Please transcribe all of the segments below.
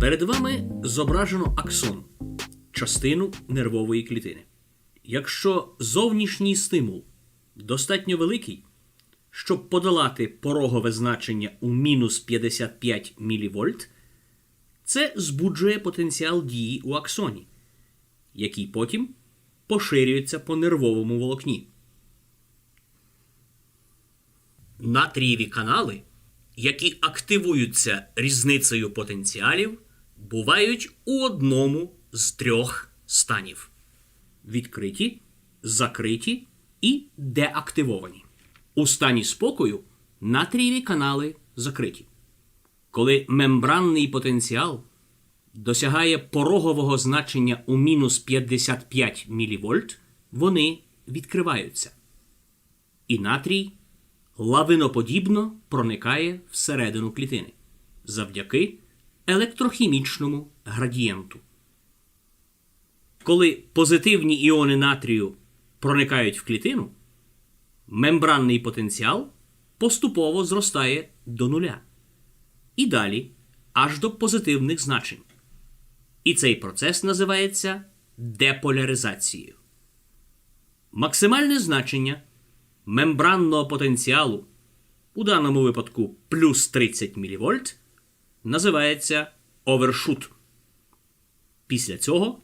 Перед вами зображено аксон частину нервової клітини. Якщо зовнішній стимул достатньо великий, щоб подолати порогове значення у мінус 55 мВ, це збуджує потенціал дії у аксоні, який потім поширюється по нервовому волокні. Натрієві канали, які активуються різницею потенціалів, бувають у одному з трьох станів: відкриті, закриті і деактивовані. У стані спокою натрієві канали закриті. Коли мембранний потенціал досягає порогового значення у мінус 55 мВ, вони відкриваються. І натрій лавиноподібно проникає всередину клітини завдяки електрохімічному градієнту. Коли позитивні іони натрію проникають в клітину, мембранний потенціал поступово зростає до нуля. І далі аж до позитивних значень. І цей процес називається деполяризацією. Максимальне значення мембранного потенціалу, у даному випадку плюс 30 мВ, називається овершут. Після цього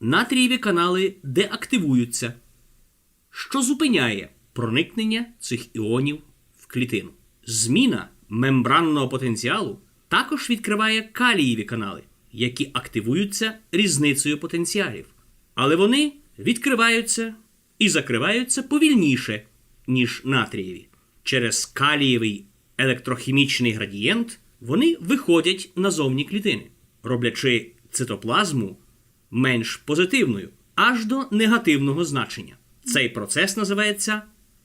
натрієві канали деактивуються, що зупиняє проникнення цих іонів в клітину. Зміна мембранного потенціалу також відкриває калієві канали, які активуються різницею потенціалів. Але вони відкриваються і закриваються повільніше, ніж натрієві. Через калієвий електрохімічний градієнт вони виходять назовні клітини, роблячи цитоплазму менш позитивною аж до негативного значення. Цей процес називається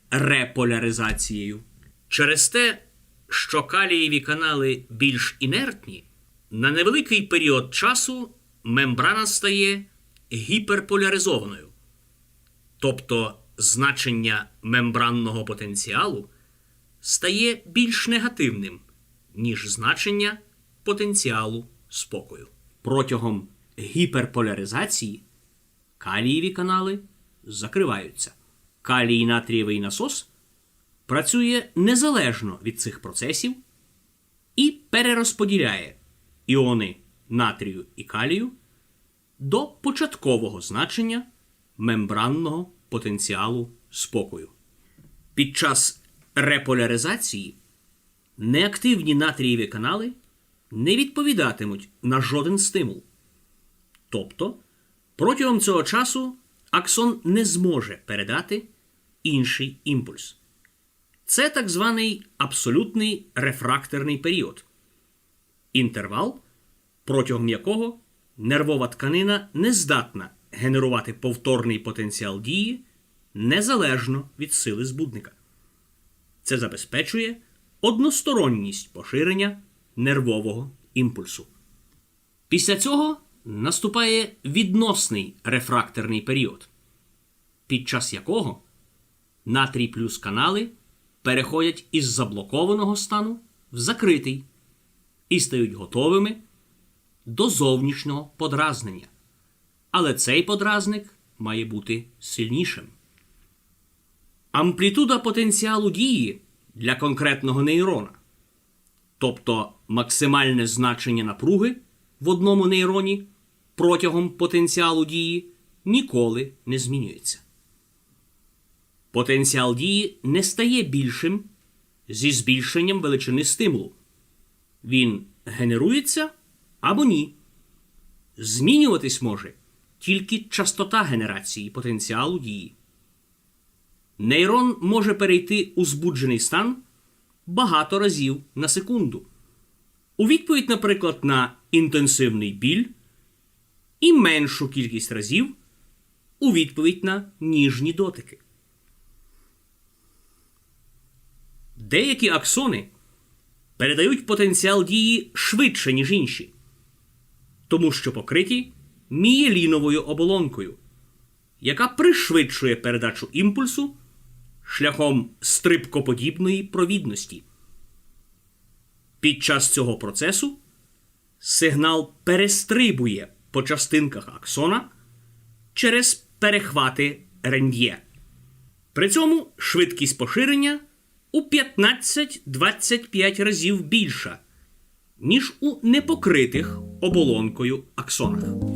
реполяризацією. Через те, що калієві канали більш інертні, на невеликий період часу мембрана стає гіперполяризованою. Тобто значення мембранного потенціалу стає більш негативним, ніж значення потенціалу спокою. Протягом гіперполяризації калієві канали закриваються. Калій натрієвий насос працює незалежно від цих процесів і перерозподіляє іони натрію і калію до початкового значення мембранного потенціалу спокою. Під час реполяризації неактивні натрієві канали не відповідатимуть на жоден стимул. Тобто протягом цього часу аксон не зможе передати інший імпульс. Це так званий абсолютний рефракторний період, інтервал, протягом якого нервова тканина не здатна генерувати повторний потенціал дії незалежно від сили збудника. Це забезпечує односторонність поширення нервового імпульсу. Після цього наступає відносний рефракторний період, під час якого натрій плюс канали переходять із заблокованого стану в закритий і стають готовими до зовнішнього подразнення. Але цей подразник має бути сильнішим. Амплітуда потенціалу дії для конкретного нейрона, тобто максимальне значення напруги в одному нейроні протягом потенціалу дії ніколи не змінюється. Потенціал дії не стає більшим зі збільшенням величини стимулу. Він генерується або ні. Змінюватись може тільки частота генерації потенціалу дії. Нейрон може перейти у збуджений стан багато разів на секунду. У відповідь, наприклад, на інтенсивний біль і меншу кількість разів у відповідь на ніжні дотики. Деякі аксони передають потенціал дії швидше, ніж інші, тому що покриті мієліновою оболонкою, яка пришвидшує передачу імпульсу шляхом стрибкоподібної провідності. Під час цього процесу сигнал перестрибує по частинках аксона через перехвати рен'є. При цьому швидкість поширення у 15-25 разів більша, ніж у непокритих оболонкою аксонах.